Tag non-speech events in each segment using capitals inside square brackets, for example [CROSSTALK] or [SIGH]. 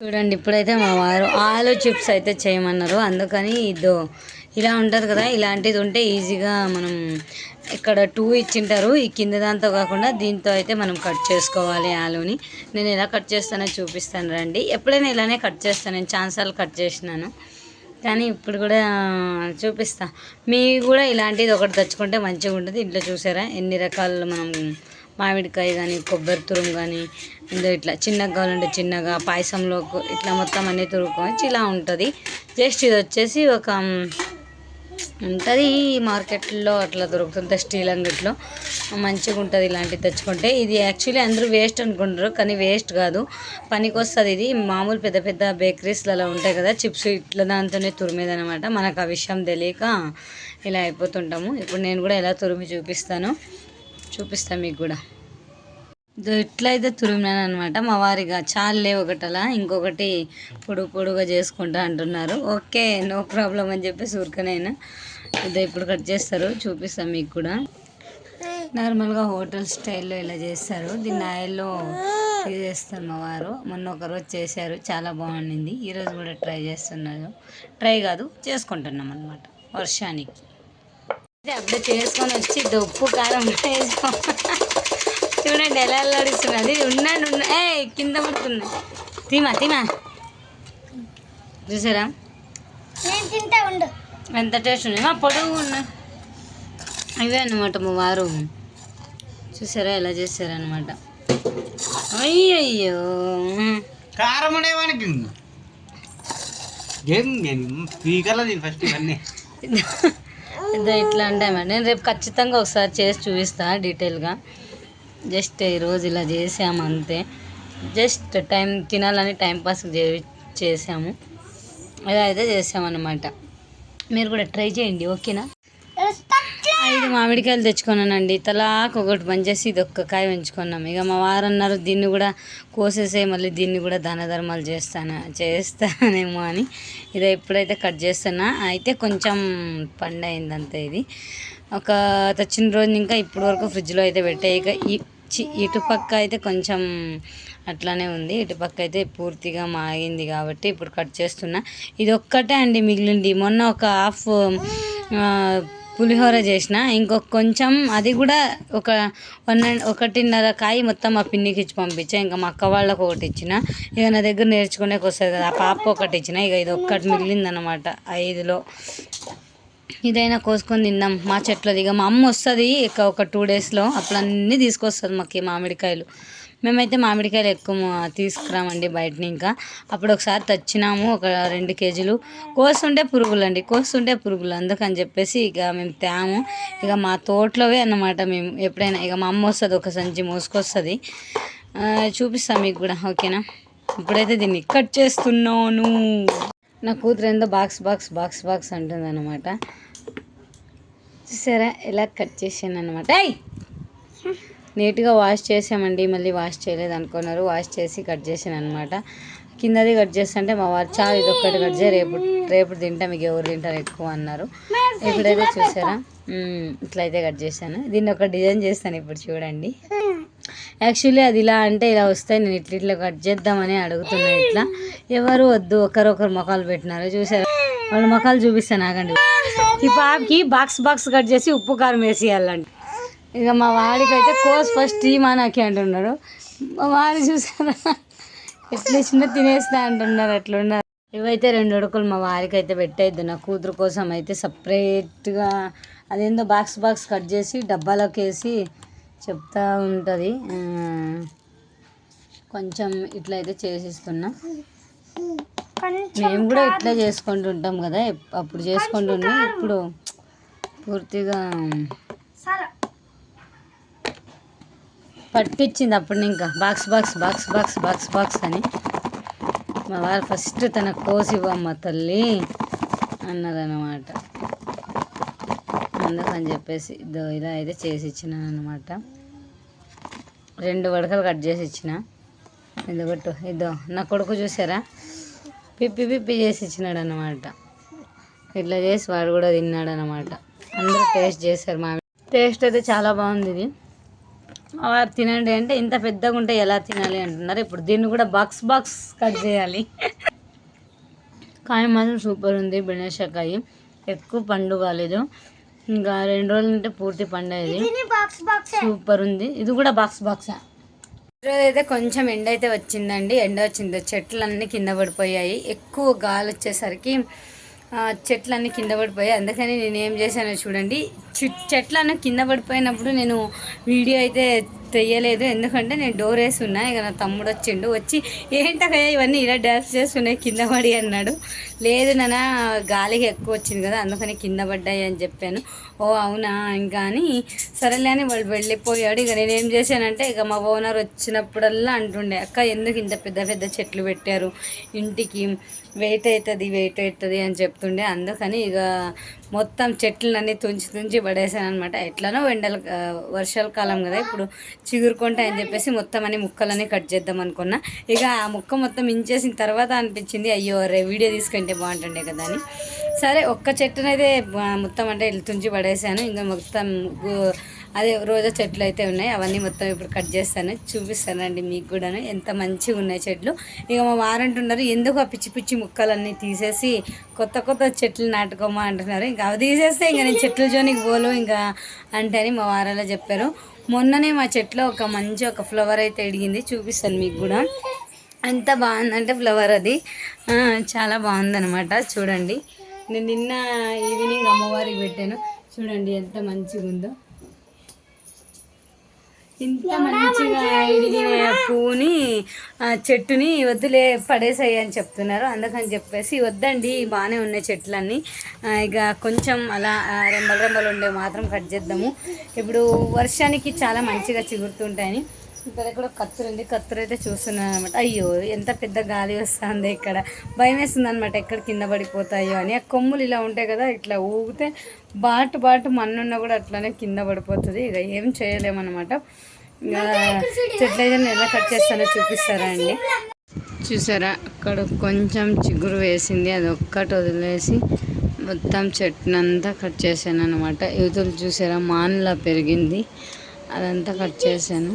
చూడండి ఇప్పుడైతే మా వారు ఆలు చిప్స్ అయితే చేయమన్నారు. అందుకని ఇదో ఇలా ఉంటుంది కదా ఇలాంటిది ఉంటే ఈజీగా మనం ఇక్కడ టూ ఇచ్చింటారు. ఈ కింద దాంతో కాకుండా దీంతో అయితే మనం కట్ చేసుకోవాలి ఆలుని. నేను ఎలా కట్ చేస్తానో చూపిస్తాను రండి. ఎప్పుడైనా ఇలానే కట్ చేస్తాను నేను ఛాన్సార్లు కట్ చేసినాను. కానీ ఇప్పుడు కూడా చూపిస్తా. మీ కూడా ఇలాంటిది ఒకటి తెచ్చుకుంటే మంచిగా ఉంటుంది. ఇంట్లో చూసారా? ఎన్ని రకాలు మనం మామిడికాయ కానీ కొబ్బరి తురుము కానీ ఇందులో ఇట్లా చిన్నగా కావాలంటే చిన్నగా పాయసంలో ఇట్లా మొత్తం అన్నీ తురుముకొని ఇలా ఉంటుంది. జస్ట్ ఇది వచ్చేసి ఒక ఉంటుంది మార్కెట్లో అట్లా దొరుకుతుంది స్టీల్ అంగట్లో. మంచిగా ఉంటుంది ఇలాంటివి తెచ్చుకుంటే. ఇది యాక్చువల్లీ అందరూ వేస్ట్ అనుకుంటారు కానీ వేస్ట్ కాదు. పనికి వస్తుంది ఇది. మామూలు పెద్ద పెద్ద బేకరీస్లలో ఉంటాయి కదా చిప్స్ ఇట్లా దాంతోనే తురిమేదనమాట మనకు ఆ విషయం తెలియక ఇలా అయిపోతుంటాము. ఇప్పుడు నేను కూడా ఎలా తురిమి చూపిస్తాను. చూపిస్తాను మీకు కూడా. ఇదో ఇట్లా అయితే తురిమినాను అనమాట మా వారిగా చాలే ఒకటలా. ఇంకొకటి పొడుగు పొడుగా చేసుకుంటా అంటున్నారు. ఓకే నో ప్రాబ్లం అని చెప్పేసి ఊరికనైనా ఇదే ఇప్పుడు కట్ చేస్తారు. చూపిస్తాం మీకు కూడా. నార్మల్గా హోటల్ స్టైల్లో ఇలా చేస్తారు. దీన్ని ఆయిల్లో చేస్తారు మా వారు. మొన్న ఒకరోజు చేశారు. చాలా బాగుండింది. ఈరోజు కూడా ట్రై చేస్తున్నారు. ట్రై కాదు చేసుకుంటున్నాం అనమాట వర్షానికి. అప్పుడే చేసుకొని వచ్చి ఇదో ఉప్పు కారం వేసుకో చూడండి ఎలా అల్లాడిస్తున్నది ఉన్నాడు ఉన్న ఏ కింద పడుతున్నాయి తీమా తీమా చూసారా? నేను తింటా ఉండు. ఎంత టేస్ట్ ఉన్నాయి మా పొడుగు ఉన్నాయి ఇవే అన్నమాట మా వారు. చూసారా? ఎలా చేశారనమాట అయ్యయ్యో. కారం అనేవానికి ఏం స్పీకర్లో దీని ఫస్ట్ ఇవన్నీ. [LAUGHS] ఇట్లా అంటామండి నేను రేపు ఖచ్చితంగా ఒకసారి చేసి చూపిస్తా డీటెయిల్గా. జస్ట్ ఈరోజు ఇలా చేసాము అంతే. జస్ట్ టైం తినాలని టైంపాస్ చే చేసాము. ఇలా అయితే చేసామన్నమాట. మీరు కూడా ట్రై చేయండి ఓకేనా? ఐదు మామిడికాయలు తెచ్చుకున్నానండి. తలాకు ఒకటి పనిచేసి ఇది ఒక్క కాయ పెంచుకున్నాం. ఇక మా వారు అన్నారు దీన్ని కూడా కోసేసే మళ్ళీ దీన్ని కూడా దాన ధర్మాలు చేస్తాను చేస్తానేమో అని. ఇది ఎప్పుడైతే కట్ చేస్తున్నా. అయితే కొంచెం పండు అయింది అంతే ఇది. ఒక తెచ్చిన రోజు ఇంకా ఇప్పటి వరకు ఫ్రిడ్జ్లో అయితే పెట్టాయి ఇక ఇటుపక్క చి- అయితే కొంచెం అట్లానే ఉంది. ఇటుపక్క అయితే పూర్తిగా మాగింది కాబట్టి ఇప్పుడు కట్ చేస్తున్నా. ఇది ఒక్కటే అండి మిగిలింది. మొన్న ఒక హాఫ్ పులిహోర చేసిన. ఇంకొక కొంచెం అది కూడా ఒక వన్ అండ్ ఒకటిన్నర కాయ మొత్తం మా పిన్నికి ఇచ్చి పంపించా. ఇంకా మా అక్క వాళ్ళకి ఒకటి ఇచ్చిన. ఇక నా దగ్గర నేర్చుకునేకి వస్తుంది కదా ఆ పాప ఒకటి ఇచ్చిన. ఇక ఇది ఒక్కటి మిగిలిందనమాట ఐదులో. ఇదైనా కోసుకొని తిందాం మా చెట్లది. ఇక మా అమ్మ వస్తుంది ఇక ఒక టూ డేస్లో. అప్పుడు అన్నీ తీసుకొస్తుంది మాకు మామిడికాయలు. మేమైతే మామిడికాయలు ఎక్కువ తీసుకురామండి బయటని ఇంకా. అప్పుడు ఒకసారి తెచ్చినాము ఒక రెండు కేజీలు. కోస్తుంటే పురుగులు అండి కోస్తుంటే పురుగులు అందుకని చెప్పేసి ఇక మేము తేము. ఇక మా తోటలోవే అన్నమాట మేము ఎప్పుడైనా ఇక మా అమ్మ వస్తుంది ఒక సంచి మోసుకొస్తుంది. చూపిస్తాం మీకు కూడా ఓకేనా? ఇప్పుడైతే దీన్ని కట్ చేస్తున్నాను. నా కూతురు ఏందో బాక్స్ బాక్స్ బాక్స్ బాక్స్ అంటుంది అనమాట చూసారా? ఇలా కట్ చేసాను అనమాట నీట్గా వాష్ చేసామండి. మళ్ళీ వాష్ చేయలేదు అనుకున్నారు వాష్ చేసి కట్ చేసాను అనమాట కిందది కట్ చేస్తుంటే మా వారు చాలా ఇది ఒక్కటి కట్ చేయ. రేపు రేపు తింటా. మీకు ఎవరు తింటారు ఎక్కువ అన్నారు. ఇప్పుడైతే చూసారా? ఇట్లయితే కట్ చేశాను. దీన్ని ఒక డిజైన్ చేస్తాను ఇప్పుడు చూడండి. యాక్చువల్లీ అది ఇలా అంటే ఇలా వస్తాయి. నేను ఇట్లా ఇట్లా కట్ చేద్దామని అడుగుతున్నాను ఇట్లా. ఎవరు వద్దు. ఒకరొకరు మొఖాలు పెట్టినారు. చూసారా? వాళ్ళ మొఖాలు చూపిస్తాను. ఆగండి. ఈ పాపకి బాక్స్ బాక్స్ కట్ చేసి ఉప్పు కారం వేసేయాలండి ఇక మా వాడికైతే కోస్ ఫస్ట్ టీ మానాకి అంటున్నాడు మా వాడు చూసారా? ఎట్లా ఇచ్చినా తినేస్తా అంటున్నారు అట్లున్నారు ఇవైతే రెండు ఉడకలు మా వారికి అయితే పెట్టేద్దు. నా కూతురు కోసం అయితే సపరేట్గా అదేందో బాక్స్ బాక్స్ కట్ చేసి డబ్బాలోకి వేసి చెప్తా ఉంటుంది. కొంచెం ఇట్లా అయితే చేసిస్తున్నా. మేము కూడా ఇట్లా చేసుకుంటుంటాం కదా అప్పుడు చేసుకుంటున్నాం ఇప్పుడు పూర్తిగా పట్టించింది అప్పుడు ఇంకా. Box box box box box box అని. మా వారు ఫస్ట్ తన కోసివ్వమ్మ తల్లి అన్నదన్నమాట. అందుకని చెప్పేసి ఇలా అయితే చేసి ఇచ్చినాను అనమాట రెండు వడకలు కట్ చేసి ఇచ్చిన. ఇదో కొట్టు ఇదో నా కొడుకు చూసారా? పిప్పి పిప్పి చేసి ఇచ్చినాడు అనమాట ఇట్లా చేసి వాడు కూడా తిన్నాడు అనమాట అందరూ టేస్ట్ చేశారు మా టేస్ట్ అయితే చాలా బాగుంది ఇది. మా వారు తినండి అంటే ఇంత పెద్దగా ఉంటే ఎలా తినాలి అంటున్నారు. ఇప్పుడు దీన్ని కూడా బాక్స్ బాక్స్ కట్ చేయాలి. కాయ మాత్రం సూపర్ ఉంది బెండకాయ. ఎక్కువ పండు కాలేదు ఇంకా రెండు రోజులు ఉంటే పూర్తి పండేది. సూపర్ ఉంది. ఇది కూడా బాక్స్ బాక్సా అయితే కొంచెం ఎండ అయితే వచ్చిందండి. ఎండ వచ్చింది. చెట్లన్నీ కింద పడిపోయాయి. ఎక్కువ గాలి వచ్చేసరికి చెట్లన్నీ కింద పడిపోయాయి. అందుకని నేను ఏం చేశానో చూడండి. చి- కింద పడిపోయినప్పుడు నేను వీడియో అయితే తెయ్యలేదు. ఎందుకంటే నేను డోర్ వేసి ఉన్నా ఇక నా తమ్ముడు వచ్చిండు. వచ్చి ఏంటకయ్యా ఇవన్నీ ఇలా డ్యాన్స్ చేస్తున్నాయి కింద పడి అన్నాడు. లేదు నాన్న గాలికి ఎక్కువ వచ్చింది కదా అందుకని కింద పడ్డాయి అని చెప్పాను. ఓ అవునా? ఇంకా అని. సరేలే అని వాళ్ళు వెళ్ళిపోయాడు. ఇక నేను ఏం చేశానంటే ఇక మా ఓనర్ వచ్చినప్పుడల్లా అంటుండే అక్క ఎందుకు ఇంత పెద్ద పెద్ద చెట్లు పెట్టారు? ఇంటికి వెయిట్ అవుతుంది వెయిట్ అవుతుంది అని చెప్తుండే. అందుకని ఇక మొత్తం చెట్లన్నీ తుంచి తుంచి పడేసాను అనమాట ఎట్లనో ఎండల వర్షాల కాలం కదా ఇప్పుడు చిగురుకుంటాయని చెప్పేసి మొత్తం అని ముక్కలన్నీ కట్ చేద్దాం అనుకున్నా. ఇక ఆ ముక్క మొత్తం ఇంచేసిన తర్వాత అనిపించింది అయ్యో రే వీడియో తీసుకుంటే బాగుంటుండే కదా అని. సరే ఒక్క చెట్టునైతే మొత్తం అంటే ఇల్లు తుంచి పడేసాను. ఇంకా మొత్తం అదే రోజా చెట్లు అయితే ఉన్నాయి. అవన్నీ మొత్తం ఇప్పుడు కట్ చేస్తాను. చూపిస్తానండి మీకు కూడాను. ఎంత మంచిగా ఉన్నాయి చెట్లు. ఇక మా వారంటున్నారు ఎందుకు ఆ పిచ్చి పిచ్చి ముక్కలన్నీ తీసేసి కొత్త కొత్త చెట్లు నాటుకోమా అంటున్నారు. ఇంకా అవి తీసేస్తే ఇంకా నేను చెట్ల జోనికి పోలు ఇంకా అంటే అని మా వారాలో చెప్పారు. మొన్ననే మా చెట్లో ఒక మంచి ఒక ఫ్లవర్ అయితే ఎడిగింది. చూపిస్తాను మీకు కూడా. ఎంత బాగుందంటే ఫ్లవర్ అది. చాలా బాగుందనమాట చూడండి. నేను నిన్న ఈవినింగ్ అమ్మవారికి పెట్టాను. చూడండి ఎంత మంచిగా ఉందో ఇంత మంచిగా ఎదిగిన పువ్వుని ఆ, చెట్టుని వదిలే పడేసాయి అని చెప్తున్నారు. అందుకని చెప్పేసి వద్దండి బాగానే ఉన్నాయి చెట్లన్నీ. ఇక కొంచెం అలా రెంబలు రెంబలు ఉండే మాత్రం కట్ చేద్దాము. ఇప్పుడు వర్షానికి చాలా మంచిగా చిగురుతుంటాయని. ఇక్కడ కూడా కత్తురు ఉంది. కత్తురు అయితే చూస్తున్నాను అనమాట అయ్యో ఎంత పెద్ద గాలి వస్తుంది ఇక్కడ. భయం వేస్తుంది అనమాట ఎక్కడ కింద పడిపోతాయో అని. ఆ కొమ్ములు ఇలా ఉంటాయి కదా ఇట్లా ఊగితే బాటు బాటు మన్నున్నా కూడా అట్లానే కింద పడిపోతుంది. ఇక ఏం చేయలేమన్నమాట. ఇక చెట్లు అయితే ఎలా కట్ చేస్తానో చూపిస్తారా అండి? చూసారా? అక్కడ కొంచెం చిగురు వేసింది. అది ఒక్కటి వదిలేసి మొత్తం చెట్టునంతా కట్ చేశాను అనమాట యువతలు చూసారా? మాన్లా పెరిగింది. అదంతా కట్ చేశాను.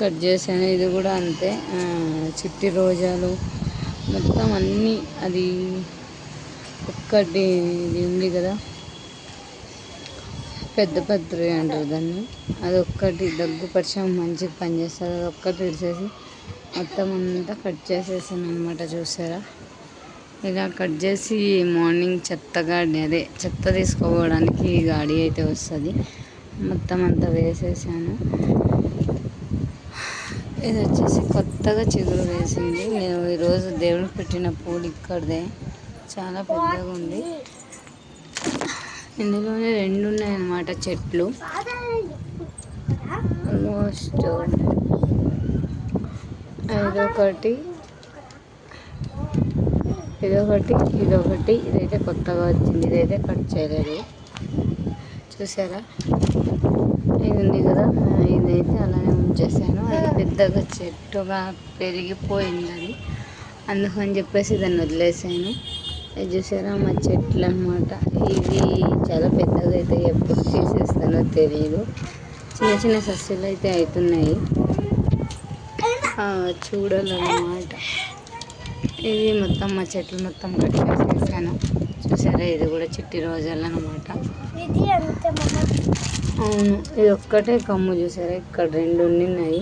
కట్ చేశాను. ఇది కూడా అంతే. చిట్టి రోజాలు. మొత్తం అన్నీ అది ఒక్కటి ఇది ఉంది కదా. పెద్ద పత్రి అంటారు దాన్ని. అది ఒక్కటి దగ్గు పరిచయం మంచిగా పనిచేస్తుంది అది ఒక్కటి విడిచేసి మొత్తం అంతా కట్ చేసేసాను అనమాట చూసారా? ఇలా కట్ చేసి మార్నింగ్ చెత్త గాడి అదే చెత్త తీసుకోవడానికి గాడి అయితే వస్తుంది. మొత్తం అంతా వేసేసాను. ఇది వచ్చేసి కొత్తగా చిగురు వేసింది. నేను ఈరోజు దేవుడికి పెట్టిన పూలు ఇక్కడదే. చాలా పెద్దగా ఉంది. ఇందులోనే రెండు ఉన్నాయన్నమాట చెట్లు. ఆల్మోస్ట్ ఇదొకటి ఇదొకటి ఇదొకటి ఇదైతే కొత్తగా వచ్చింది ఇదైతే కట్ చేయలేదు. చూసారా? ఇది ఉంది కదా ఇదైతే అలానే ఉంచేసాను. అది పెద్దగా చెట్టుగా పెరిగిపోయింది అది అందుకని చెప్పేసి దాన్ని వదిలేసాను. ఇది చూసారా? మా చెట్లు అనమాట ఇవి చాలా పెద్దగా అయితే ఎప్పుడు తీసేస్తానో తెలియదు చిన్న చిన్న సస్యలు అయితే అవుతున్నాయి చూడాలన్నమాట. ఇది మొత్తం మా చెట్లు మొత్తం కట్ చేసేసాను. చూసారా? ఇది కూడా చిట్టి రోజాలు అనమాట ఇది అవును ఇది ఒక్కటే కమ్ము చూసారా? ఇక్కడ రెండు ఉన్నాయి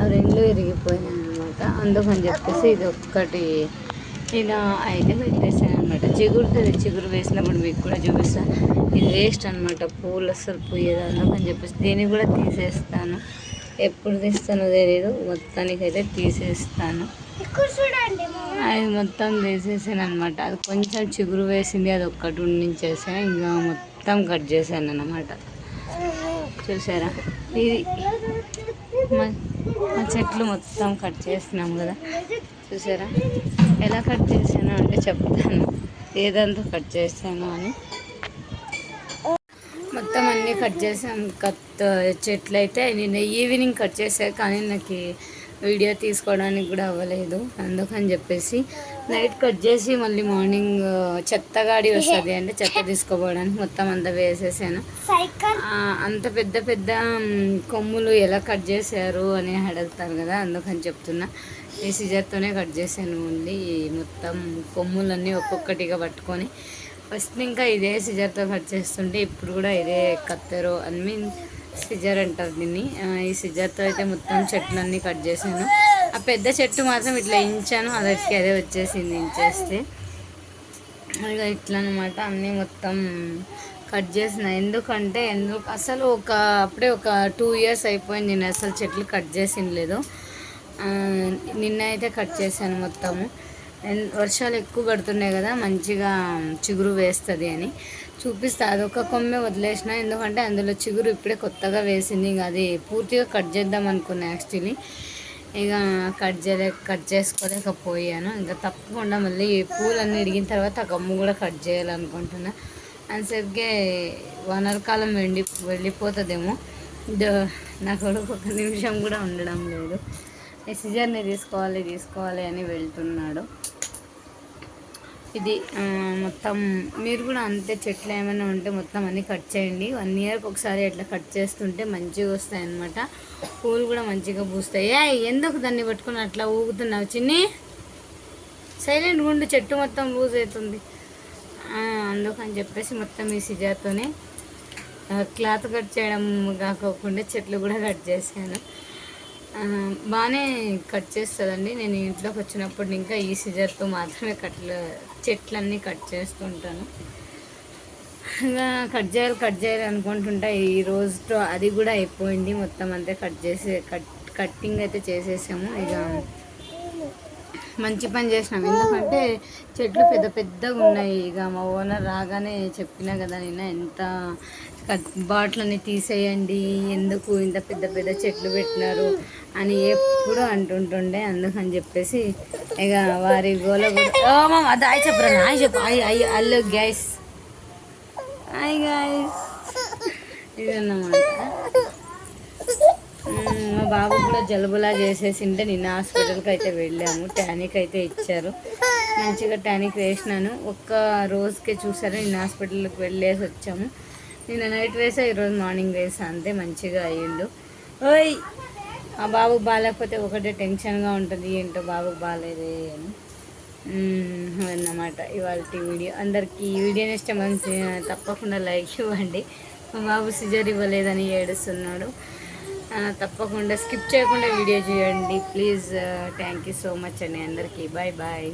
ఆ రెండు విరిగిపోయాయి అనమాట అందుకని చెప్పేసి ఇది ఒక్కటి ఇలా అయితే పెట్టేసాను అనమాట చిగురుతుంది చిగురు వేసినప్పుడు మీకు కూడా చూపిస్తాను ఇది వేస్ట్ అనమాట పూలు అసలు పూయేది అందుకని చెప్పేసి దీన్ని కూడా తీసేస్తాను. ఎప్పుడు తీస్తానో తెలియదు మొత్తానికైతే తీసేస్తాను. ఇక్కడ చూడండి మమ్మ అది మొత్తం తీసేసాను అనమాట అది కొంచెం చిగురు వేసింది అది ఒక్కటి ఉండించేసాను ఇంకా మొత్తం కట్ చేశాను అనమాట చూసారా? ఇది మా మా చెట్లు మొత్తం కట్ చేస్తున్నాం కదా. చూసారా? ఎలా కట్ చేశాను అంటే చెప్తాను. ఏదంతా కట్ చేశాను అని. మొత్తం అన్నీ కట్ చేసాం కట్ చెట్లు అయితే నేను ఈవినింగ్ కట్ చేశాను కానీ నాకు వీడియో తీసుకోవడానికి కూడా అవ్వలేదు. అందుకని చెప్పేసి నైట్ కట్ చేసి మళ్ళీ మార్నింగ్ చెత్త గాడి వస్తుంది అంటే చెత్త తీసుకోపోవడానికి మొత్తం అంతా వేసేసాను. అంత పెద్ద పెద్ద కొమ్ములు ఎలా కట్ చేశారు అని అడుగుతారు కదా అందుకని చెప్తున్నా. ఈ సిజర్తోనే కట్ చేశాను ఓన్లీ. మొత్తం కొమ్ములన్నీ ఒక్కొక్కటిగా పట్టుకొని. ఫస్ట్ ఇంకా ఇదే సిజర్తో కట్ చేస్తుంటే ఇప్పుడు కూడా ఇదే కత్తెరు ఐ మీన్ సిజర్ అంటారు దీన్ని. ఈ సిజర్తో అయితే మొత్తం చెట్లన్నీ కట్ చేశాను. ఆ పెద్ద చెట్టు మాత్రం ఇట్లా ఇంచాను అదొచ్చి అదే వచ్చేసింది ఇంచేస్తే. ఇక ఇట్లా అనమాట అన్నీ మొత్తం కట్ చేసిన. ఎందుకంటే ఎందుకు అసలు ఒక అప్పుడే ఒక టూ ఇయర్స్ అయిపోయింది నేను అసలు చెట్లు కట్ చేసిన లేదు నిన్న అయితే కట్ చేశాను మొత్తము. అండ్ వర్షాలు ఎక్కువ పడుతున్నాయి కదా మంచిగా చిగురు వేస్తుంది అని. చూపిస్తా అదొక కొమ్మే వదిలేసిన ఎందుకంటే అందులో చిగురు ఇప్పుడే కొత్తగా వేసింది. ఇంకా అది పూర్తిగా కట్ చేద్దాం అనుకున్నా యాక్చువల్లీ. ఇక కట్ చేయలే కట్ చేసుకోలేకపోయాను. ఇంకా తప్పకుండా మళ్ళీ పూలన్నీ ఇడిగిన తర్వాత ఆ గమ్ము కూడా కట్ చేయాలనుకుంటున్నా. అంతసేపుకే వనరకాలం వెళ్ళి వెళ్ళిపోతుందేమో. ద- నా కొడుకు ఒక నిమిషం కూడా ఉండడం లేదు. ఈ సిజర్ని తీసుకోవాలి తీసుకోవాలి అని వెళ్తున్నాడు. ఇది మొత్తం మీరు కూడా అంతే చెట్లు ఏమైనా ఉంటే మొత్తం అన్నీ కట్ చేయండి. వన్ ఇయర్కి ఒకసారి అట్లా కట్ చేస్తుంటే మంచిగా వస్తాయి అనమాట పూలు కూడా మంచిగా పూస్తాయి. ఎందుకు దాన్ని పట్టుకుని అట్లా ఊగుతున్నావు చిన్ని? సైలెంట్ గుండు చెట్టు మొత్తం లూజ్ అవుతుంది అందుకని చెప్పేసి మొత్తం ఈ సిజాతోనే క్లాత్ కట్ చేయడం కాకోకుండా చెట్లు కూడా కట్ చేశాను. బాగానే కట్ చేస్తుందండి. నేను ఇంట్లోకి వచ్చినప్పుడు ఇంకా ఈ సిజర్తో మాత్రమే కట్లు చెట్లన్నీ కట్ చేస్తుంటాను. ఇంకా కట్ చేయాలి కట్ చేయాలి అనుకుంటుంటా. ఈ రోజుతో అది కూడా అయిపోయింది. మొత్తం అంతా కట్ చేసి కట్ కట్టింగ్ అయితే చేసేసాము. ఇక మంచి పని చేసినాం. ఎందుకంటే చెట్లు పెద్ద పెద్దగా ఉన్నాయి. ఇక మా ఓనర్ రాగానే చెప్పినా కదా నేను ఎంత కట్ బాట్లని తీసేయండి. ఎందుకు ఇంత పెద్ద పెద్ద చెట్లు పెట్టినారు? అని ఎప్పుడు అంటుంటుండే. అందుకని చెప్పేసి ఇక వారి గోల కూడా ఓ మామ అది అయి చెప్పరా అయి చెప్పు. అయి అయి అల్లు గ్యాస్ హాయ్ గాయస్ ఇదన్నమాట. మా బాబు కూడా జలుబులా చేసేసింటే నిన్న హాస్పిటల్కి అయితే వెళ్ళాము. టానిక్ అయితే ఇచ్చారు. మంచిగా టానిక్ వేసినాను. ఒక్క రోజుకే చూసారు నిన్న హాస్పిటల్కి వెళ్ళేసి వచ్చాము. నిన్న నైట్ వేసా ఈరోజు మార్నింగ్ వేసా. అంతే మంచిగా అయ్యిండు. ఓయ్! మా బాబు బాగాలేకపోతే ఒకటే టెన్షన్గా ఉంటుంది ఏంటో బాబు బాగాలేదే అని. అన్నమాట ఇవాళ వీడియో. అందరికీ ఈ వీడియో ఇష్టం తప్పకుండా లైక్ ఇవ్వండి. మా బాబు సిజర్ ఇవ్వలేదని ఏడుస్తున్నాడు. తప్పకుండా స్కిప్ చేయకుండా వీడియో చేయండి please thank you so much అండి అందరికీ. Bye bye.